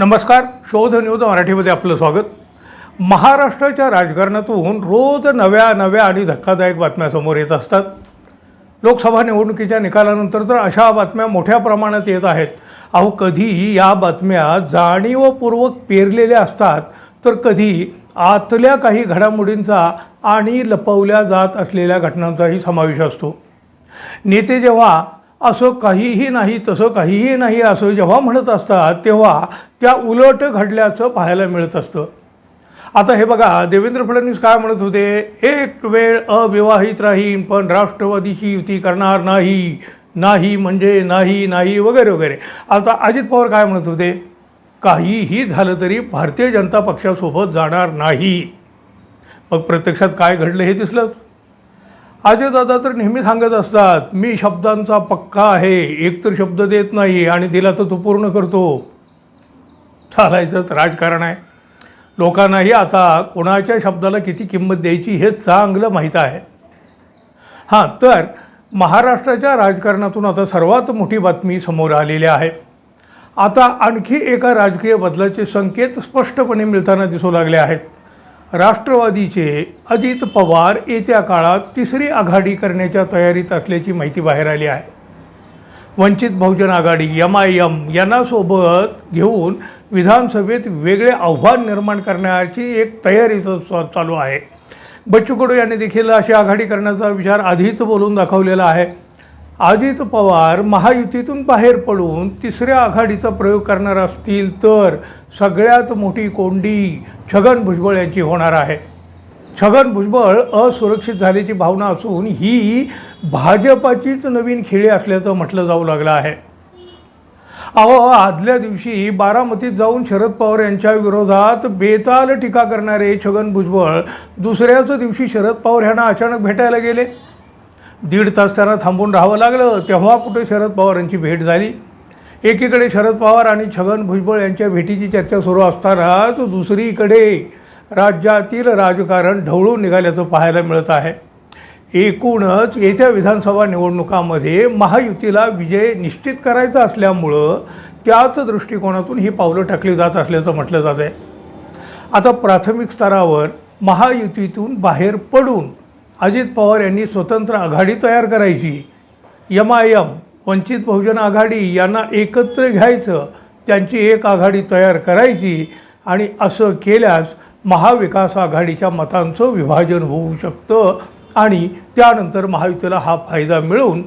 नमस्कार शोध न्यूज मराठीमध्ये आपलं स्वागत. महाराष्ट्राच्या राजकारणातून रोज नव्या नव्या आणि धक्कादायक बातम्या समोर येत असतात. लोकसभा निवडणुकीच्या निकालानंतर तर अशा बातम्या मोठ्या प्रमाणात येत आहेत. अहो कधी या बातम्या जाणीवपूर्वक पेरलेल्या असतात तर कधी आतल्या काही घडामोडींचा आणि लपवल्या जात असलेल्या घटनांचाही समावेश असतो. नेते जेव्हा असं काहीही नाही तसं काहीही नाही असं जेव्हा म्हणत असतात तेव्हा त्या उलट घडल्याचं पाहायला मिळत असतं. आता हे बघा देवेंद्र फडणवीस काय म्हणत होते? एक वेळ अविवाहित राहीन पण राष्ट्रवादीची युती करणार नाही. नाही म्हणजे नाही नाही वगैरे वगैरे. आता अजित पवार काय म्हणत होते? काहीही झालं तरी भारतीय जनता पक्षासोबत जाणार नाही. मग प्रत्यक्षात काय घडलं हे दिसलं? अजयदादा तर नेहमी सांगत असतात मी शब्दांचा पक्का आहे एक तर शब्द देत नाही आणि दिला तर तो पूर्ण करतो. चालायचंच राजकारण आहे. लोकांनाही आता कोणाच्या शब्दाला किती किंमत द्यायची हे चांगलं माहीत आहे. हां तर महाराष्ट्राच्या राजकारणातून आता सर्वात मोठी बातमी समोर आलेली आहे. आता आणखी एका राजकीय बदलाचे संकेत स्पष्टपणे मिळताना दिसू लागले आहेत. राष्ट्रवादीचे अजित पवार येत्या काळात तिसरी आघाडी करण्याच्या तयारीत असल्याची माहिती बाहेर आली आहे. Vanchit Bahujan Aghadi M I M यांना सोबत घेऊन विधानसभेत वेगळे आव्हान निर्माण करण्याची एक तयारी चालू आहे. बच्चू कडू यांनी देखील अशी आघाडी करण्याचा विचार आधीच बोलून दाखवलेला आहे. अजित पवार महायुतीतून बाहेर पडून तिसऱ्या आघाडीचा प्रयोग करणार असतील तर सगळ्यात मोठी कोंडी छगन भुजबळ यांची होणार आहे. छगन भुजबळ असुरक्षित झाल्याची भावना असून ही भाजपाचीच नवीन खेळी असल्याचं म्हटलं जाऊ लागलं आहे. अहो आदल्या दिवशी बारामतीत जाऊन शरद पवार यांच्या विरोधात बेताल टीका करणारे छगन भुजबळ दुसऱ्याच दिवशी शरद पवार यांना अचानक भेटायला गेले. दीड तास त्यांना थांबून राहावं लागलं तेव्हा कुठे शरद पवार यांची भेट झाली? एकीकडे शरद पवार आणि छगन भुजबळ यांच्या भेटीची चर्चा सुरू असतानाच दुसरीकडे राज्यातील राजकारण ढवळून निघाल्याचं पाहायला मिळत आहे. एकूणच येत्या विधानसभा निवडणुकामध्ये महायुतीला विजय निश्चित करायचा असल्यामुळं त्याच दृष्टिकोनातून ही पावलं टाकली जात असल्याचं म्हटलं जात आहे आता प्राथमिक स्तरावर महायुतीतून बाहेर पडून अजित पवार यांनी स्वतंत्र आघाडी तयार करायची. M I M Vanchit Bahujan Aghadi यांना एकत्र घ्यायचं त्यांची एक आघाडी तयार करायची आणि असं केल्यास महाविकास आघाडीच्या मतांचं विभाजन होऊ शकतं आणि त्यानंतर महायुतीला हा फायदा मिळून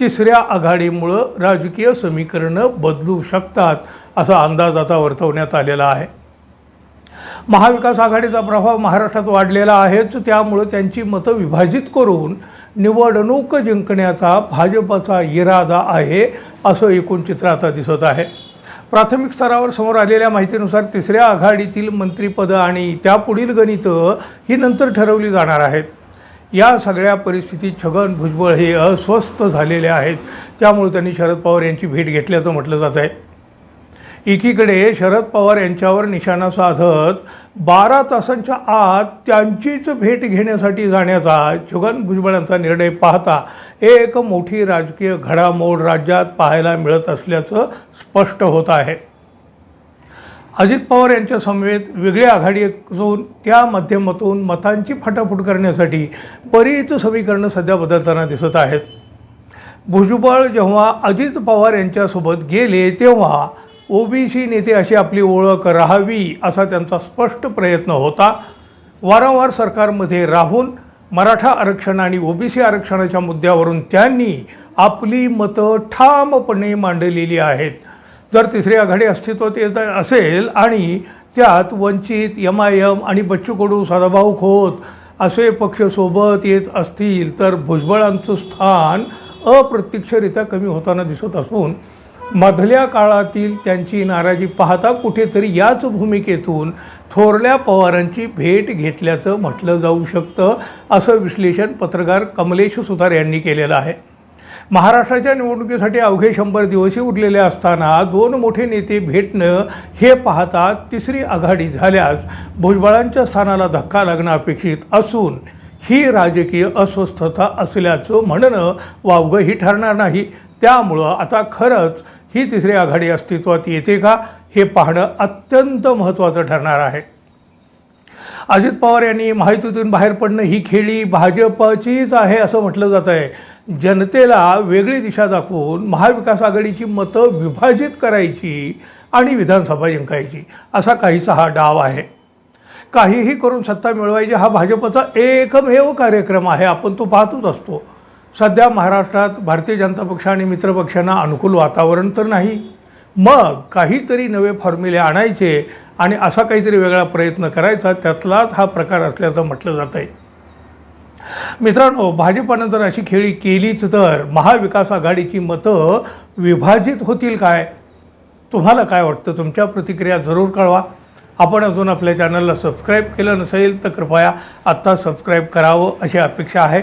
तिसऱ्या आघाडीमुळं राजकीय समीकरणं बदलू शकतात असा अंदाज आता वर्तवण्यात आलेला आहे. महाविकास आघाडीचा प्रभाव महाराष्ट्रात वाढलेला आहेच. त्यामुळं त्यांची मतं विभाजित करून निवडणूक जिंकण्याचा भाजपचा इरादा आहे असं एकूण चित्र आता दिसत आहे. प्राथमिक स्तरावर समोर आलेल्या माहितीनुसार तिसऱ्या आघाडीतील मंत्रिपदं आणि त्यापुढील गणितं ही नंतर ठरवली जाणार आहेत. या सगळ्या परिस्थितीत छगन भुजबळ हे अस्वस्थ झालेले आहेत. त्यामुळे त्यांनी शरद पवार यांची भेट घेतल्याचं म्हटलं जात आहे. एकीकडे शरद पवार यांच्यावर निशाणा साधत बारा तासांच्या आत त्यांचीच भेट घेण्यासाठी जाण्याचा छगन भुजबळांचा निर्णय पाहता एक मोठी राजकीय घडामोड राज्यात पाहायला मिळत असल्याचं स्पष्ट होत आहे. अजित पवार यांच्या समवेत वेगळी आघाडी असून त्या माध्यमातून मतांची फाटाफूट करण्यासाठी बरीच समीकरणं सध्या बदलताना दिसत आहेत. भुजबळ जेव्हा अजित पवार यांच्यासोबत गेले तेव्हा ओबीसी नेते अशी आपली ओळख राहावी असा त्यांचा स्पष्ट प्रयत्न होता. वारंवार सरकारमध्ये राहून मराठा आरक्षण आणि ओबीसी आरक्षणाच्या मुद्द्यावरून त्यांनी आपली मतं ठामपणे मांडलेली आहेत. जर तिसरी आघाडी अस्तित्वात येत असेल आणि त्यात वंचित एम आय एम आणि बच्चू कडू सदाभाऊ खोत असे पक्ष सोबत येत असतील तर भुजबळांचं स्थान अप्रत्यक्षरित्या कमी होताना दिसत असून मधल्या काळातील त्यांची नाराजी पाहता कुठेतरी याच भूमिकेतून थोरल्या पवारांची भेट घेतल्याचं म्हटलं जाऊ शकतं असं विश्लेषण पत्रकार कमलेश सुतार यांनी केलेलं आहे. महाराष्ट्राच्या निवडणुकीसाठी अवघे शंभर दिवसही उरलेले असताना दोन मोठे नेते भेटणं हे पाहता तिसरी आघाडी झाल्यास भुजबळांच्या स्थानाला धक्का लागणं अपेक्षित असून ही राजकीय अस्वस्थता असल्याचं म्हणणं वावगंही ठरणार नाही. त्यामुळं आता खरंच ही तिसरी आघाडी अस्तित्वात येते का हे पाहणं अत्यंत महत्त्वाचं ठरणार आहे. अजित पवार यांनी माहितीतून बाहेर पडणं ही खेळी भाजपचीच आहे असं म्हटलं जात आहे. जनतेला वेगळी दिशा दाखवून महाविकास आघाडीची मतं विभाजित करायची आणि विधानसभा जिंकायची असा काहीसा हा डाव आहे. काहीही करून सत्ता मिळवायची हा भाजपचा एकमेव कार्यक्रम आहे आपण तो पाहतच असतो. सध्या महाराष्ट्रात भारतीय जनता पक्ष आणि मित्रपक्षांना अनुकूल वातावरण तर नाही मग काहीतरी नवे फॉर्म्युले आणायचे आणि असा काहीतरी वेगळा प्रयत्न करायचा त्यातलाच हा प्रकार असल्याचं म्हटलं जात आहे मित्रांनो भाजपानं जर अशी खेळी केलीच तर महाविकास आघाडीची मतं विभाजित होतील काय? तुम्हाला काय वाटतं? तुमच्या प्रतिक्रिया जरूर कळवा. आपण अजून आपल्या चॅनलला सबस्क्राईब केलं नसेल तर कृपया आत्ता सबस्क्राईब करावं अशी अपेक्षा आहे.